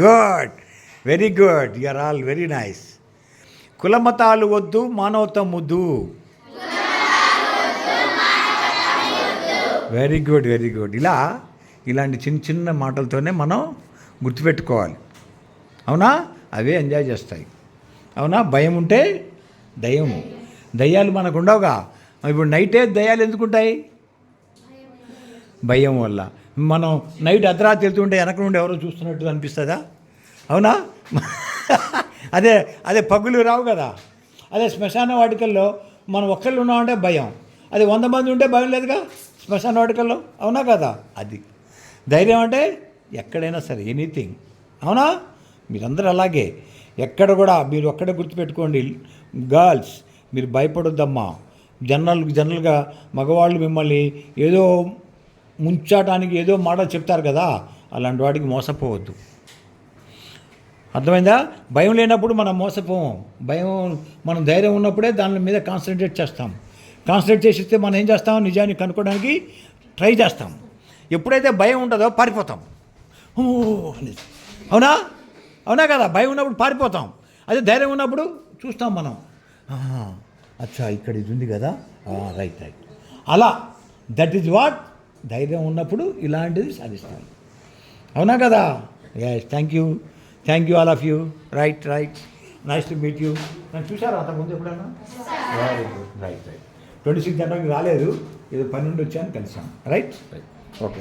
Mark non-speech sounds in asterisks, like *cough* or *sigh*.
Good very good you are all very nice కులమతాలు వద్దు మానవతం ముద్దు very good very good ఇలా ఇలాంటి చిన్న చిన్న మాటలతోనే మనం గుర్తుపెట్టుకోవాలి. అవునా? అవే ఎంజాయ్ చేస్తాయి. అవునా? భయం ఉంటే దయ్యము దయ్యాలు మనకు ఉండవుగా. ఇప్పుడు నైటే దయ్యాలు ఎందుకుంటాయి? భయం వల్ల. మనం నైట్ అర్ధరాత్రి వెళ్తుంటే వెనక నుండి ఎవరో చూస్తున్నట్టు అనిపిస్తుందా? అవునా? *laughs* అదే అదే పగులు రావు కదా. అదే శ్మశాన వాటికల్లో మనం ఒక్కళ్ళు ఉన్నామంటే భయం. అది వంద మంది ఉంటే భయం లేదుగా? శ్మశాన వాటికల్లో? అవునా కదా? అది. ధైర్యం అంటే ఎక్కడైనా సరే ఎనీథింగ్. అవునా? మీరందరూ అలాగే. ఎక్కడ కూడా మీరు ఒక్కడే గుర్తుపెట్టుకోండి గర్ల్స్ మీరు భయపడొద్దమ్మా. జనరల్ జనరల్గా మగవాళ్ళు మిమ్మల్ని ఏదో ముంచాటానికి ఏదో మాట చెప్తారు కదా అలాంటి వాటికి మోసపోవద్దు. అర్థమైందా? భయం లేనప్పుడు మనం మోసపోము. భయం మనం ధైర్యం ఉన్నప్పుడే దాని మీద కాన్సన్ట్రేట్ చేస్తాం. కాన్సన్ట్రేట్ చేసిస్తే మనం ఏం చేస్తాం? నిజాన్ని కనుక్కోవడానికి ట్రై చేస్తాం. ఎప్పుడైతే భయం ఉంటుందో పారిపోతాం. అవునా? అవునా కదా? భయం ఉన్నప్పుడు పారిపోతాం. అదే ధైర్యం ఉన్నప్పుడు చూస్తాం మనం. అచ్చా ఇక్కడ ఇది ఉంది కదా? రైట్ రైట్ అలా దట్ ఈజ్ వాట్ ధైర్యం ఉన్నప్పుడు ఇలాంటిది సాధిస్తాం. అవునా కదా? Yes thank you thank you all of you right right nice to meet you నన్ను చూసారా అంతకుముందు ఎప్పుడైనా very good right right twenty six జనవరికి రాలేదు. ఏదో పని నుండి వచ్చాను కలిసాం రైట్ రైట్ ఓకే